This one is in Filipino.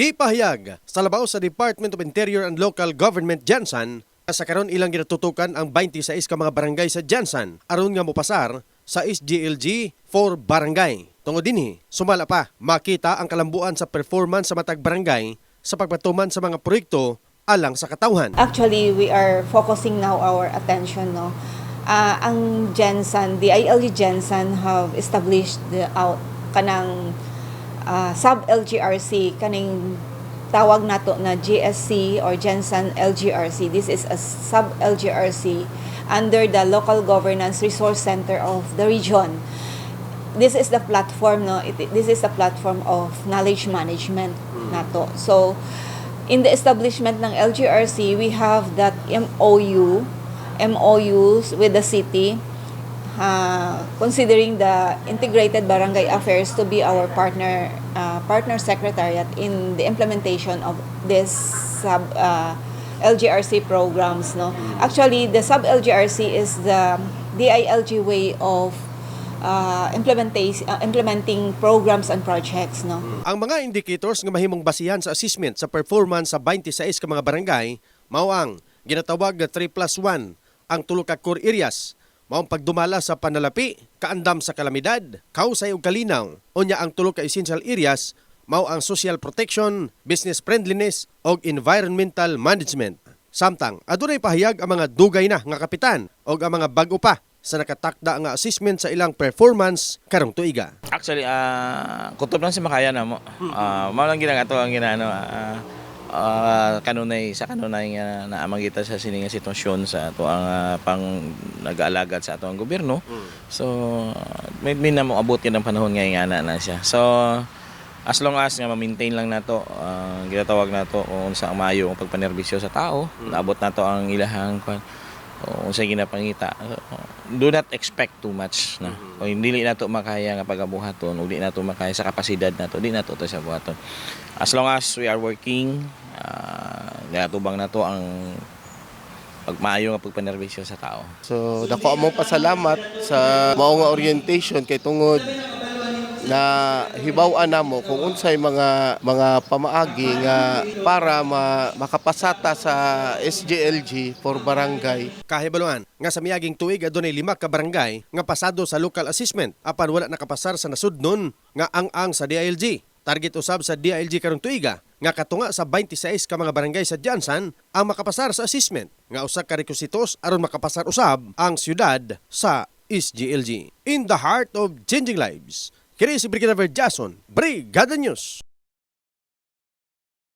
Gipahayag sa labaw sa Department of Interior and Local Government Jansan sa karon ilang ginatutukan ang 26 ka mga barangay sa Jansan aron nga mopasar sa SGLG for barangay. Tungod dinhi, sumala pa makita ang kalambuan sa performance sa matag barangay sa pagpatuman sa mga proyekto alang sa katawhan. Actually, we are focusing now our attention, no? Ah, ang Jensen, the ILG Jensen have established the out kanang ah, sub-LGRC, kaning tawag nato na GSC or Jensen LGRC. This is a sub-LGRC under the Local Governance Resource Center of the region. This is the platform, no? It, this is the platform of knowledge management nato. So, in the establishment ng LGRC, we have that MOU, MOUs with the city, uh, considering the integrated barangay affairs to be our partner uh, partner secretariat in the implementation of this sub uh, LGRC programs. No, actually, the sub LGRC is the DILG way of uh, implementation, uh, implementing programs and projects. No. Ang mga indicators nga mahimong basihan sa assessment sa performance sa 26 ka mga barangay mao ang ginatawag nga 3 plus 1 ang tulo ka core areas mao ang pagdumala sa panalapi, kaandam sa kalamidad, kausay ug kalinaw. Unya ang tulo ka essential areas mao ang social protection, business friendliness ug environmental management. Samtang adunay pahayag ang mga dugay na nga kapitan ug ang mga bag-o pa sa nakatakda nga assessment sa ilang performance karong tuiga. Actually, ah kutob lang si Makaya na mo. Ah, mao lang ginagato ang ginano ah ah, kanunay sa kanunay nga naamagita sa sining nga sitwasyon sa ato ang ah, pang nag-aalagad sa ato ang gobyerno. So, may may na mo abot ng panahon nga nga na, siya. So, as long as nga ma-maintain lang nato ang ginatawag nato kung sa maayo ang pagpanerbisyo sa tao, naabot nato ang ilahang kwan o sa ginapangita. Do not expect too much na o hindi nato makaya nga pagabuhaton o di nato makaya sa kapasidad nato di nato to sa buhaton. As long as we are working uh, gatubang nato ang pagmaayo nga pagpanerbisyo sa tao. So dako among pasalamat sa mao nga orientation kay tungod na hibaw-an namo kung unsay mga mga pamaagi nga para ma, makapasata sa SGLG for barangay Kahibaluan nga sa miyaging tuig adunay lima ka barangay nga pasado sa local assessment apan wala nakapasar sa nasudnon nga ang-ang sa DILG. Target usab sa DILG karong tuiga nga katunga sa 26 ka mga barangay sa Jansan ang makapasar sa assessment nga usa ka requisitos aron makapasar usab ang syudad sa SGLG. In the heart of changing lives. Kini si Brigadier Jason, Brigada News.